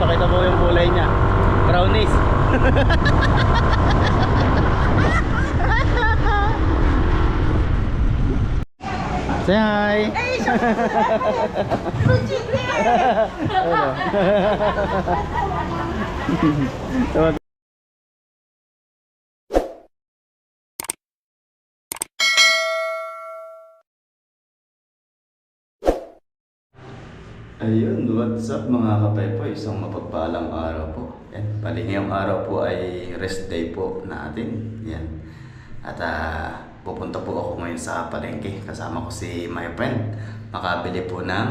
papakita po yung kulay niya. Brownies. Say hi! Ano? Ayun, what's up mga kapaypo? Isang mapagpalang araw po. Yan, bali ngayong araw po ay rest day po natin. Yan. At ah, pupunta po ako ngayon sa palengke. Kasama ko si my friend. Makabili po ng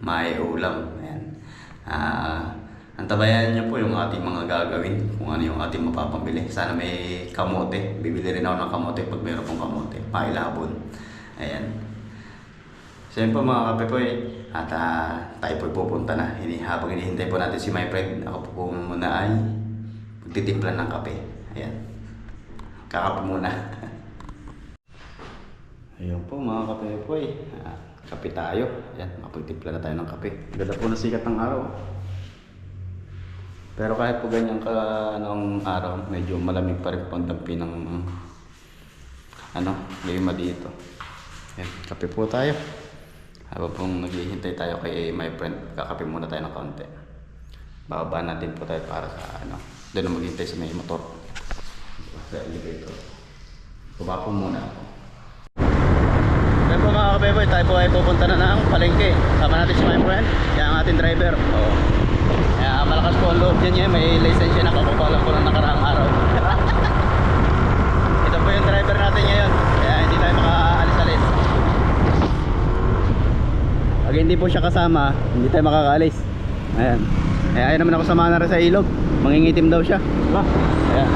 may ulam. Yan. Ah, antabayan niyo po yung ating mga gagawin. Kung ano yung ating mapapabili. Sana may kamote. Bibili rin ako ng kamote pag mayroon pong kamote. Pailabon. Ayan. So po mga kape po eh. At ah, tayo po pupunta na. Hini, habang hinihintay po natin si my friend, ako po po muna ay magtitimpla ng kape. Ayan. Kakape muna. Ayun po mga kape po eh. Ah, kape tayo. Ayan, makapagtimpla na tayo ng kape. Ganda po na sikat ng araw. Pero kahit po ganyan ka anong araw, medyo malamig pa rin po ang dampi ng ano, lima dito. Ayan, kape po tayo. Habang pong naghihintay tayo kay my friend, kakape muna tayo ng kaunti. Bababa natin po tayo para sa ano, doon na maghintay sa may motor. Sa elevator. Baba po muna ako. Kaya po mga kabeboy, tayo po ay pupunta na ng palengke. Sama natin si my friend, yan ang ating driver. Oo. Kaya malakas po ang loob niya niya, may lisensya na kakuha lang po ng nakaraang araw. Ito po yung driver natin ngayon, kaya hindi tayo makaalis-alis. Pag hindi po siya kasama, hindi tayo makakaalis. Ayan. Kaya ayaw naman ako samahan na rin sa ilog. Mangingitim daw siya. Diba? Ayan.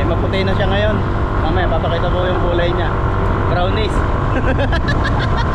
Ay maputi na siya ngayon. Mamaya papakita po yung kulay niya. Brownies.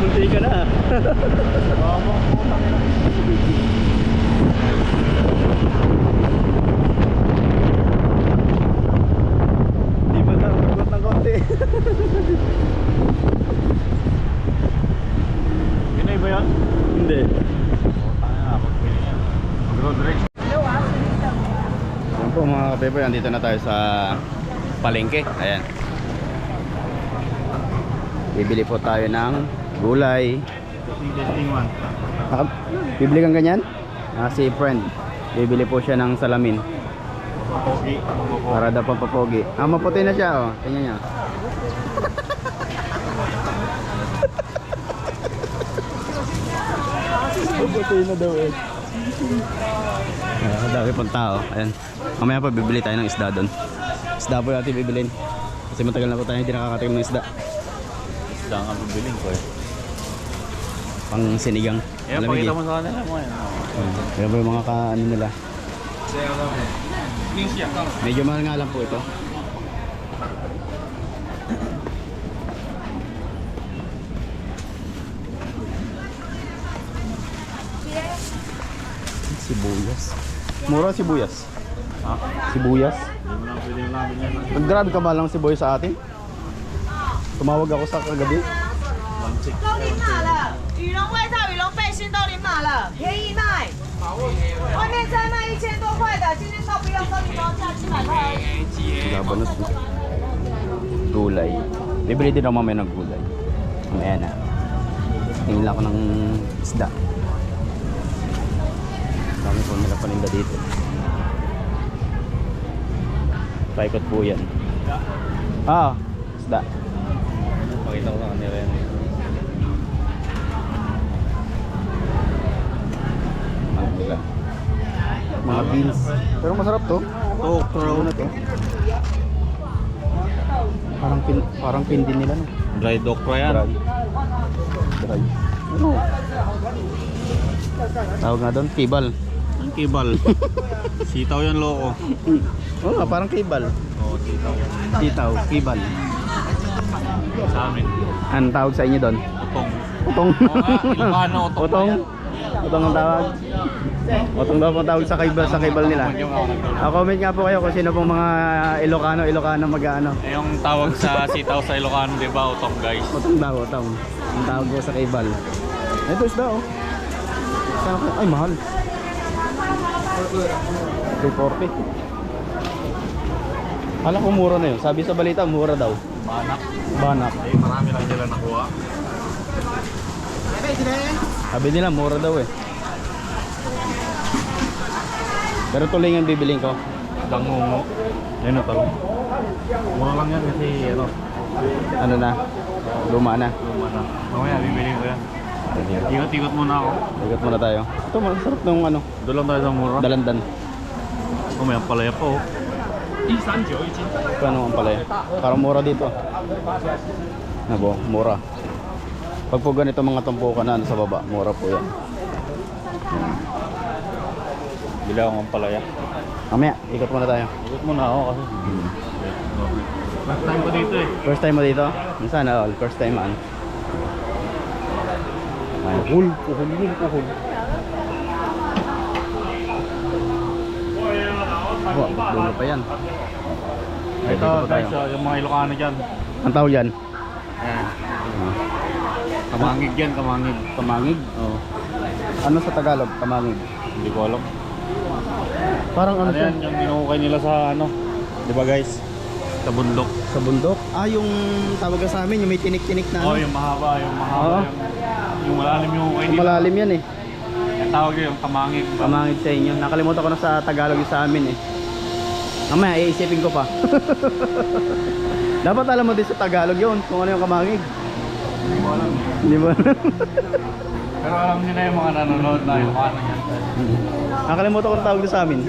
Munti ka na. Di ba na ugot ng konti? Pinoy ba yan? Hindi. Mag-road race. Kabebe, andito na tayo sa palengke. Ayan. Bibili po tayo ng gulay. Ah, bibili kang ganyan? Ah, si friend. Bibili po siya ng salamin. Pogi. Pogi. Para daw pampapogi. Ah, maputi na siya oh. Tingnan niya. Maputi na daw eh. Ah, dami pang tao. Ayan. Mamaya pa bibili tayo ng isda doon. Isda po natin bibilin. Kasi matagal na po tayo hindi nakakatikim ng isda. Isda nga bibiling ko eh. Pang sinigang. Yan, Malamig pakita eh. mo sa kanila mo yan. Kaya po yung mga ka ano nila. Medyo mahal nga lang po ito. Sibuyas. Mura sibuyas. Ha? Sibuyas? Nag-grab ka ba lang sibuyas sa atin? Tumawag ako sa kagabi. Labanos mo. Gulay. Bibili din ako mamaya ng gulay. Mamaya na. Tingin lang ako ng isda. Dami po nila paninda dito. Paikot po yan. Ah, isda. Pakita ko sa kanila yan. Ano nila? Mga beans. Pero masarap to. Oh, Ano na to? Parang pin, parang pindin nila no. Dried okra yan. Dry. Dry. Ano? Tawag nga doon, kibal. Ang kibal. Sitaw yan loko. Oo nga, parang kibal. Oo, sitaw. Sitaw, kibal. Sa amin. Anong tawag sa inyo doon? Utong. Utong. Oo Ilocano, utong Utong. Utong ang tawag. Utong daw po tawag sa kibal, sa kibal nila. Ah, comment nga po kayo kung sino pong mga Ilocano, Ilocano mag-ano. Eh, yung tawag sa sitaw sa Ilocano, di ba? Utong guys. Utong daw, utong. Ang tawag po sa kibal. Ito isda oh. Ay, mahal. 340. Alam ko mura na yun. Sabi sa balita, mura daw. Banak. Banak. Eh, marami lang nila nakuha. Sabi nila, mura daw eh. Pero tuloy ang bibiling ko. Dangungo. Yan na talong. Mura lang yan kasi ano, Ano na? Luma na. luma na. Mamaya, bibili ko yan. Ikot-ikot muna ako. Ikat muna tayo. Ito, masarap nung ano, Doon tayo sa mura. dalandan. Mamaya, palaya pa oh. Paano ang pala eh? Parang mura dito. Nabo, mura. Pag po ganito mga tumpukan na ano sa baba, mura po yan. Bili ako ng palaya. Mamaya, ikot muna tayo. Ikot muna ako kasi. Last time ko dito eh. First time mo dito? Sana all, first time man. Ay, Puhul, puhul yun, puhul. Wow, dulo pa yan. Ay, Ito dito pa guys, oh, yung mga Ilocano dyan. Ang tawag yan? Ayan. Kamangig yan, kamangig. Kamangig? Oo. Ano sa Tagalog? Kamangig. Hindi ko alam. Parang ano Ano siya? yan, yung minukay nila sa ano. Di ba guys? Sa bundok. Sa bundok? Ah, yung tawag sa amin, yung may tinik-tinik na Oo, ano? yung mahaba, yung mahaba. Oo. Yung, yung malalim yung Yung nila. malalim yan eh. Yung tawag yun, yung kamangig. Kamangig sa inyo. Nakalimutan ko na sa Tagalog yung sa amin eh. Mamaya, iisipin ko pa. Dapat alam mo din sa Tagalog yun, kung ano yung kamangig. Hindi ko alam. Hindi mo Pero alam nila yung mga nanonood na yung ano yan. Nakalimutan ko na tawag doon sa amin.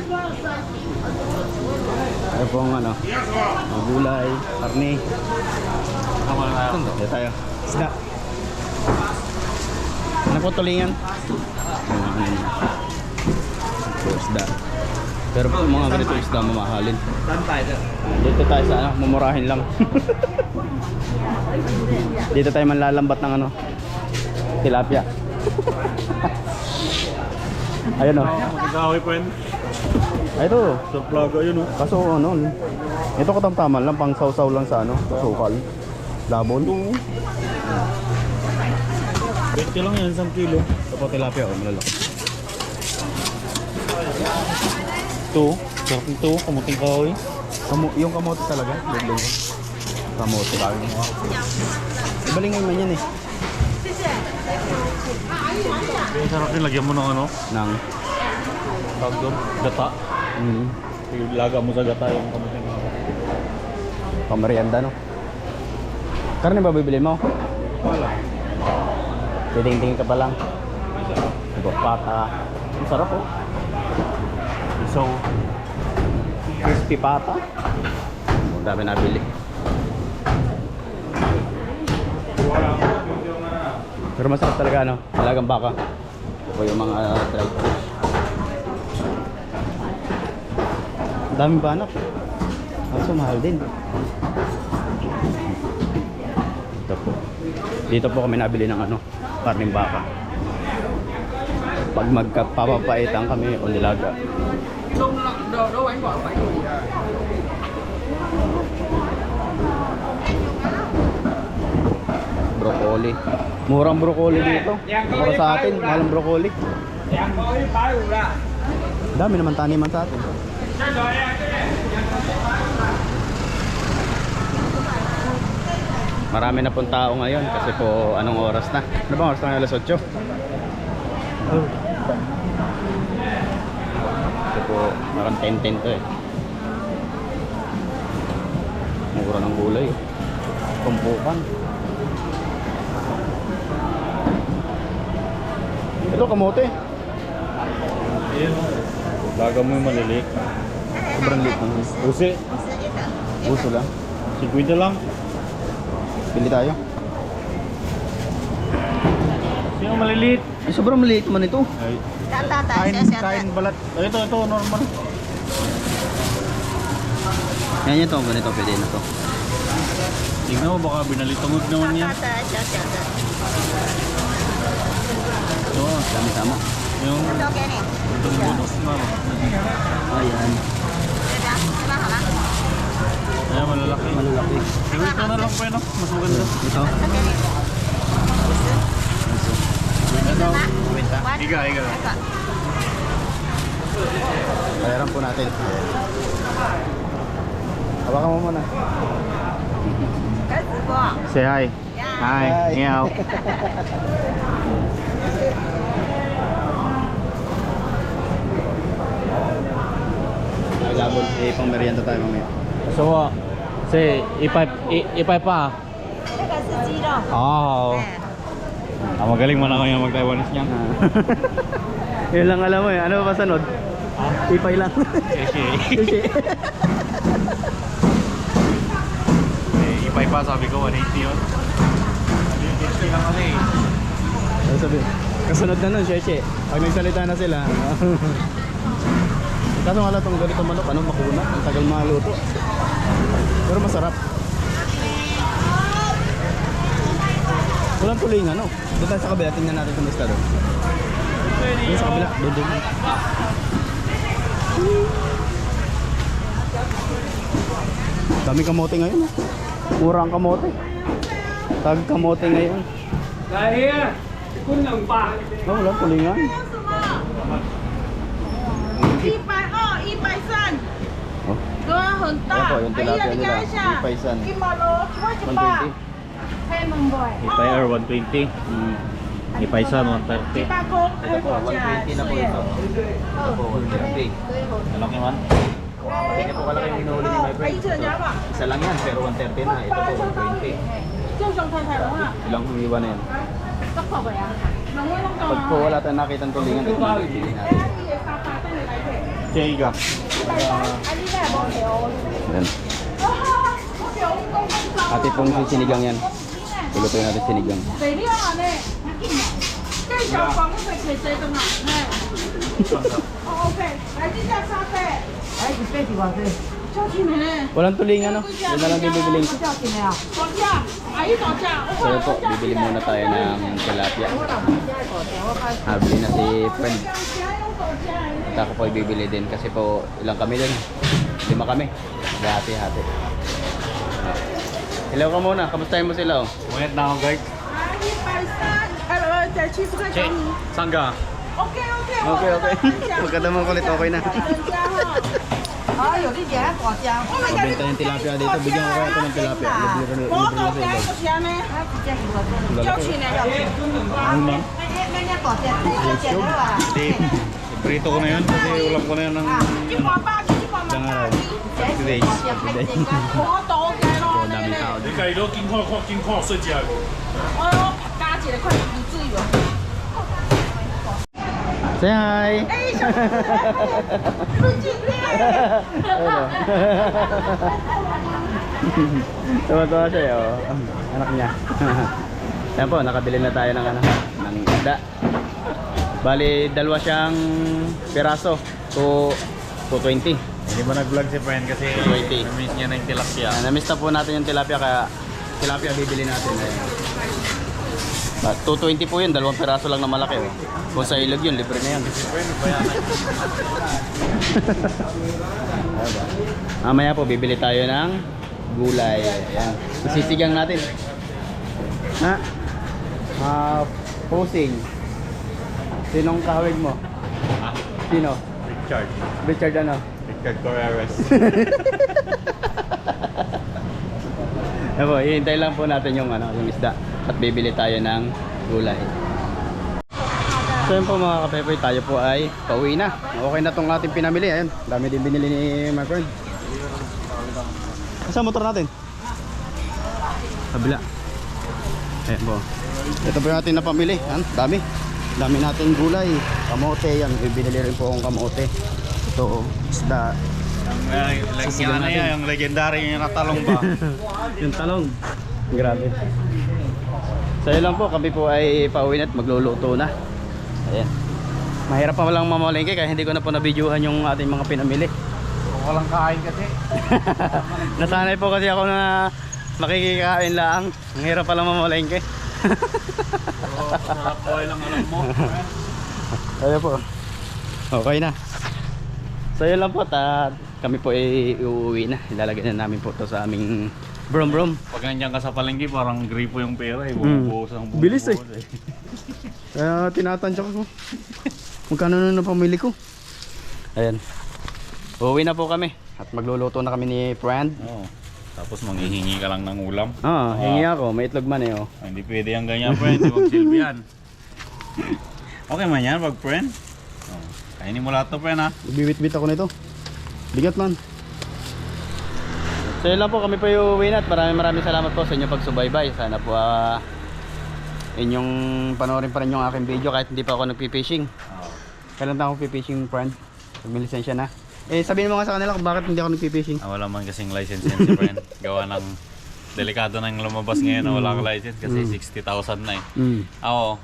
Ay po ang ano, mga gulay, karne. Na tayo. Dito tayo. Isda. Ano po tulingan? Isda. Pero po mga ganito isda mamahalin. Dito tayo sa ano, mumurahin lang. Dito tayo manlalambat ng ano, tilapia. Ayun o. Mag-away pa yun. Ay, ito. Sa plaga yun oh. Kaso ano, ito katamtaman lang, pang sausaw lang sa ano, sukal. Labon. 20 lang yan, 1 kilo. Po tilapia, oh, malalaki. Ito, sarap nito, kamuting kahoy. Kamu yung kamote talaga, biglang ko. Kamote. Ibalingay man yan eh. Sarap din, lagyan mo ng ano, Nang, tawag doon, gata. mm, Ilaga mo sa gata yung kamuting kahoy. pamerienda no. Karne ba bibili mo? Wala. Titing-tingin ka pa lang. Pata. Ang sarap oh. So, Crispy pata. Ang dami nabili. Pero masarap talaga ano, talagang baka. Po yung mga uh, dried fish. Ang daming banak. Kaso mahal din. Ito po. Dito po kami nabili ng ano, karning baka. Pag magkapapapaitan kami o nilaga. Broccoli. Murang broccoli dito. Para sa atin, mahalang broccoli. Dami naman taniman sa atin. Marami na pong tao ngayon kasi po anong oras na? Ano bang oras na? Alas 8? Oh. Ito po, parang 10-10 to eh. ng gulay. Tumpukan. Ito kamote. Ayan. Baga mo yung maliliit. Sobrang liit naman. Usi. Gusto lang. 50 lang. Bili tayo. Yung maliliit. Ay, sobrang maliit man ito. Ay. Saan tatay? Kain, kain balat. Ay, ito, ito, normal. Yan ito, ganito, pwede na to. Tignan mo, baka binalitungod naman yan. Tatay, siya, siya. Ito, sama-sama. Yung... Ito, kini. Ito, bonus na. Ayan. Diba? Diba, ito, kini. Ayan, malalaki. Malalaki. Pero ito na lang po yun, mas maganda. Ito? Ito. Ah. Iga, iga. Bayaran po natin. Hawakan mo muna. Say hi. Hi. Hi. Meow. Nagabol. Eh, pang merienda tayo mamaya. So, uh, say, ipay, i- ipay pa. 那个是鸡肉。 Oh. 哎 Ah, magaling man ako yung mag-Taiwanese niya. Yun lang alam mo eh. Ano ba sunod? Ipay lang. Kasi, eh, ipay pa sabi ko, 180 yun. 180 lang kasi. Ano sabi? Kasunod na nun, Cheche. Pag nagsalita na sila. Kaso nga lang itong ganito manok, ano makuna? Ang tagal maluto. Pero masarap. Walang tuloy nga, no? Doon sa kabila, tingnan natin kung basta doon. Doon sa kabila, doon doon. Daming kamote ngayon, no? Murang kamote. Tag kamote ngayon. Dahil, ikon lang pa. Oh, walang tuloy nga. Ipay, oh, ipay san. 对啊，很 Ayan 大。 po, yung 哎呀， tilapia 你 nila. 看一下， Ipaisan. 一毛罗，七块九八。 120. 黑蒙 boy。 Ipay or 120. Mm. Ipay sa 130. 八公黑果价， 120 na po 是耶 ito. Ito po, 130. Malaki man. Hindi po kalaki yung hinuli ni my 哎， friend. 一人家吧， Isa lang yan, pero 130 na. Ito po, 120. 正常太太的话， Ilang humiwa na yan. 这口味啊，能会弄到 Pag po 吗？ wala tayong nakita ng tulingan, ito na bibili natin. Siya iga. Ayan. Ate pong si sinigang yan. Tulutuin natin sinigang. Walang tuling ano. Yun na lang bibiling ko. So po, bibili muna tayo ng tilapia. Habili na si friend. At ako po bibili din kasi po ilang kami din. Lima kami. Hati-hati. Hello ka muna. Kamustahin mo sila oh. Wait na ako guys. Saan ka? Okay, okay. Okay, okay. Huwag ka kulit. Okay na. Oh Benta ng tilapia dito. Bigyan ko kaya ito ng tilapia. Libre ko na sa ilog. Eh. Ano ma'am? Prito ko na yun kasi ulam ko na yun ng... 一百八，一百 Isang 八 araw. 八。 30 days. 我多嘅咯， So, daming tao 你 din. 家己都健康看健康睡觉。我加一个快唔至于喎。 Say hi! 哎，小不进Tuwa-tuwa siya eh, oh. Anak niya. Yan po, nakabili na tayo ng ano, ng isda. Bali, dalawa siyang piraso. To 220. Hindi mo nag-vlog si friend kasi 20. na-miss niya na yung tilapia. Ah, na-miss na po natin yung tilapia kaya tilapia bibili natin. But 220 po yun, dalawang piraso lang na malaki. Oh. Kung sa ilog yun, libre na yan. Mamaya po, bibili tayo ng gulay. Ayan. Isisigang natin. Ha? Ah, posing. Sinong kahawig mo? Sino? Richard. Richard ano? Richard Correres. Ayan po, hihintay lang po natin yung, ano, yung isda at bibili tayo ng gulay. So yun po mga kapepoy, tayo po ay pauwi na. Okay na tong ating pinamili. Ayun, dami din binili ni my friend. Saan motor natin? Kabila. Ayan po. Ito po yung ating napamili. Yan, dami. Dami natin gulay. Kamote yan. May Binili rin po akong kamote. Ito, isda. Yung, Sasigaw ano natin. yan, yung legendary yung natalong ba? yung talong. Grabe. So yun lang po, kami po ay pauwi na at magluluto na. Ayan. Mahirap pa walang mamalengke kaya hindi ko na po na-videohan yung ating mga pinamili. Walang kain kasi. Nasanay po kasi ako na makikikain lang. Ang hirap pala mamalengke. Sarap po lang alam mo. Ayan po. Okay na. So yun lang po, ta kami po ay uuwi na. Ilalagay na namin po to sa aming brom brom. Pag nandiyan ka sa palengke, parang gripo yung pera eh. Mm. Bumubuhos ang bumubuhos Bilis eh. Kaya tinatansya ko. Magkano na na pamili ko? Ayan. Uuwi na po kami. At magluluto na kami ni friend. Oo. Tapos manghihingi ka lang ng ulam. Ah, hingi ako. May itlog man eh. Oh. Ah, hindi pwede yung ganyan, friend. Hindi magsilbi yan. Okay man yan, pag friend. Kainin mo lahat to, friend ha. Biwit-bit ako nito. Bigat man. So yun lang po kami po yung uwi na at maraming maraming salamat po sa inyong pagsubaybay. Sana po ah, inyong panoorin pa rin yung aking video kahit hindi pa ako nagpipishing. Oh. Kailan na ako pipishing friend? Pag may lisensya na. Eh sabihin mo nga sa kanila kung bakit hindi ako nagpipishing. Ah, wala man kasing license yan si friend. Gawa ng delikado nang lumabas ngayon na wala kang license kasi 60,000 na eh. Mm. Ako,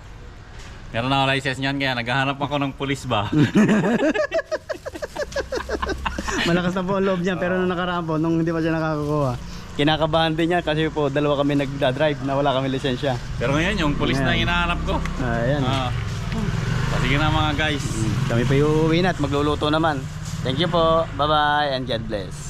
meron na ako license niyan kaya naghahanap ako ng pulis ba? Malakas na po ang loob niya pero nung nakaraan po, nung hindi pa siya nakakakuha, kinakabahan din niya kasi po dalawa kami nagda-drive na wala kami lisensya. Pero ngayon yung pulis na Ayan. hinahanap ko. Ayan. Ah. Ah, sige na mga guys. Kami pa uuwi na at magluluto naman. Thank you po. Bye-bye and God bless.